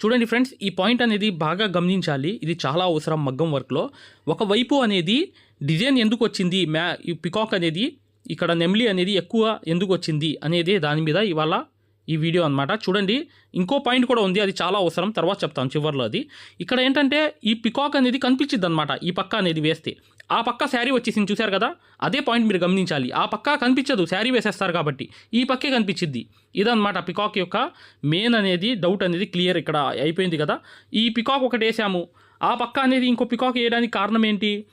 చూడండి ఫ్రెండ్స్ ఈ పాయింట్ అనేది బాగా గమనించాలి. ఇది చాలా అవసరం మగ్గం వర్క్లో. ఒకవైపు అనేది డిజైన్ ఎందుకు వచ్చింది? మ్యా ఈ పికాక్ అనేది ఇక్కడ నెమ్లీ అనేది ఎక్కువ ఎందుకు వచ్చింది? అనేది దాని మీద ఇవాళ ఈ వీడియో అనమాట చూడండి ఇంకో పాయింట్ కూడా ఉంది అది చాలా అవసరం. తర్వాత చెప్తాను చివర్లో అది. ఇక్కడ ఏంటంటే ఈ పికాక్ అనేది కనిపించింది అనమాట ఈ పక్క అనేది వేస్తే. ఆ పక్క శారీ వచ్చేసింది చూశారు కదా? అదే పాయింట్ మీరు గమనించాలి. ఆ పక్క కనిపించదు శారీ వేసేస్తారు కాబట్టి. ఈ పక్కే కనిపించింది ఇదనమాట పికాక్ యొక్క మెయిన్ అనేది డౌట్ అనేది క్లియర్ ఇక్కడ అయిపోయింది కదా? ఈ పికాక్ ఒకటి వేసాము. ఆ పక్క అనేది ఇంకో పికాక్ వేయడానికి కారణం ఏంటి?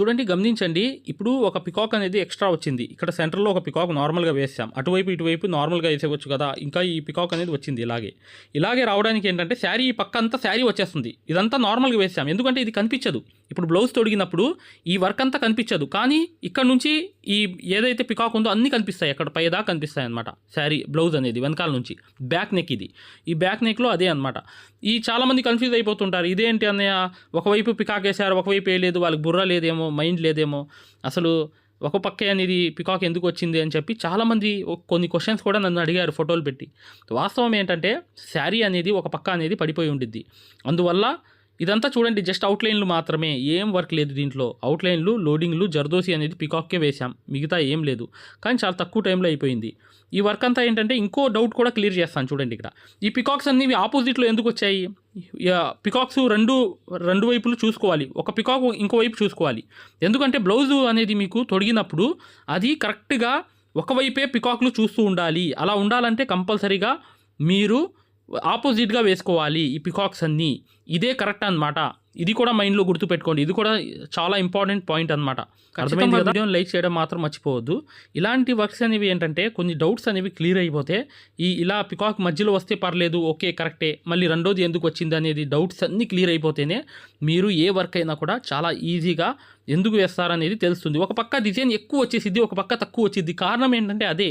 చూడండి గమనించండి. ఇప్పుడు ఒక పికాక్ అనేది ఎక్స్ట్రా వచ్చింది. ఇక్కడ సెంటర్లో ఒక పికాక్ నార్మల్గా వేసాం అటువైపు ఇటువైపు నార్మల్గా వేసేవచ్చు కదా. ఇంకా ఈ పికాక్ అనేది వచ్చింది ఇలాగే. ఇలాగే రావడానికి ఏంటంటే శారీ ఈ పక్క అంతా శారీ వచ్చేస్తుంది. ఇదంతా నార్మల్గా వేసాం ఎందుకంటే ఇది కనిపించదు. ఇప్పుడు బ్లౌజ్ తొడిగినప్పుడు ఈ వర్క్ అంతా కనిపించదు. కానీ ఇక్కడ నుంచి ఈ ఏదైతే పికాక్ ఉందో అన్నీ కనిపిస్తాయి. అక్కడ పైదా కనిపిస్తాయి అనమాట శారీ బ్లౌజ్ అనేది వెనకాల నుంచి. బ్యాక్ నెక్ ఇది. ఈ బ్యాక్ నెక్లో అదే అనమాట ఈ చాలామంది కన్ఫ్యూజ్ అయిపోతుంటారు. ఇదేంటి అన్నయ్య? ఒకవైపు పికాక్ వేశారు ఒకవైపు వేయలేదు వాళ్ళకి బుర్ర లేదేమో మైండ్ లేదేమో. అసలు ఒక పక్కే అనేది పికాక్ ఎందుకు వచ్చింది అని చెప్పి చాలామంది కొన్ని క్వశ్చన్స్ కూడా నన్ను అడిగారు ఫోటోలు పెట్టి. వాస్తవం ఏంటంటే శారీ అనేది ఒక పక్క అనేది పడిపోయి ఉండిద్ది. అందువల్ల ఇదంతా చూడండి జస్ట్ అవుట్లైన్లు మాత్రమే. ఏం వర్క్ లేదు దీంట్లో. అవుట్లైన్లు లోడింగ్లు జర్దోసి అనేది పికాక్కే వేసాం మిగతా ఏం లేదు. కానీ చాలా తక్కువ టైంలో అయిపోయింది. ఈ వర్క్ అంతా ఏంటంటే ఇంకో డౌట్ కూడా క్లియర్ చేస్తాను చూడండి ఇక్కడ. ఈ పికాక్స్ అన్ని ఆపోజిట్లో ఎందుకు వచ్చాయి? పికాక్స్ రెండు రెండు వైపులు చూసుకోవాలి. ఒక పికాక్ ఇంకో వైపు చూసుకోవాలి. ఎందుకంటే బ్లౌజు అనేది మీకు తొడిగినప్పుడు అది కరెక్ట్గా ఒకవైపే పికాక్లు చూస్తూ ఉండాలి. అలా ఉండాలంటే కంపల్సరీగా మీరు ఆపోజిట్గా వేసుకోవాలి ఈ పికాక్స్ అన్నీ. ఇదే కరెక్ట్ అన్నమాట. ఇది కూడా మైండ్లో గుర్తుపెట్టుకోండి. ఇది కూడా చాలా ఇంపార్టెంట్ పాయింట్ అనమాట అర్థమైంది కదా? వీడియోని లైక్ చేయడం మాత్రం మర్చిపోవద్దు. ఇలాంటి వర్క్స్ అనేవి ఏంటంటే కొన్ని డౌట్స్ అనేవి క్లియర్ అయిపోతే ఈ ఇలా పికాక్ మధ్యలో వస్తే పర్లేదు ఓకే కరెక్టే మళ్ళీ రెండోది ఎందుకు వచ్చింది అనేది డౌట్స్ అన్నీ క్లియర్ అయిపోతేనే మీరు ఏ వర్క్ అయినా కూడా చాలా ఈజీగా ఎందుకు వేస్తారనేది తెలుస్తుంది. ఒక పక్క డిజైన్ ఎక్కువ వచ్చేసిద్ది ఒక పక్క తక్కువ వచ్చింది కారణం ఏంటంటే అదే.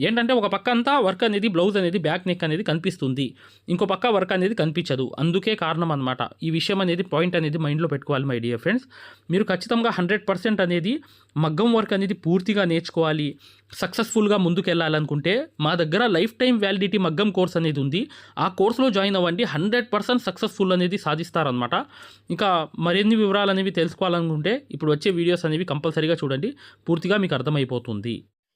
ఏంటంటే ఒక పక్క అంతా వర్క్ అనేది బ్లౌజ్ అనేది బ్యాక్ నెక్ అనేది కనిపిస్తుంది. ఇంకో పక్క వర్క్ అనేది కనిపించదు. అందుకే కారణం అనమాట ఈ విషయం అనేది పాయింట్ అనేది మైండ్లో పెట్టుకోవాలి మై డియర్ ఫ్రెండ్స్. మీరు ఖచ్చితంగా హండ్రెడ్ పర్సెంట్ అనేది మగ్గం వర్క్ అనేది పూర్తిగా నేర్చుకోవాలి. సక్సెస్ఫుల్గా ముందుకు వెళ్ళాలనుకుంటే మా దగ్గర లైఫ్ టైం వ్యాలిడిటీ మగ్గం కోర్స్ అనేది ఉంది. ఆ కోర్సులో జాయిన్ అవ్వండి. హండ్రెడ్ పర్సెంట్ సక్సెస్ఫుల్ అనేది సాధిస్తారనమాట ఇంకా మరిన్ని వివరాలు అనేవి తెలుసుకోవాలనుకుంటే ఇప్పుడు వచ్చే వీడియోస్ అనేవి కంపల్సరీగా చూడండి. పూర్తిగా మీకు అర్థమైపోతుంది.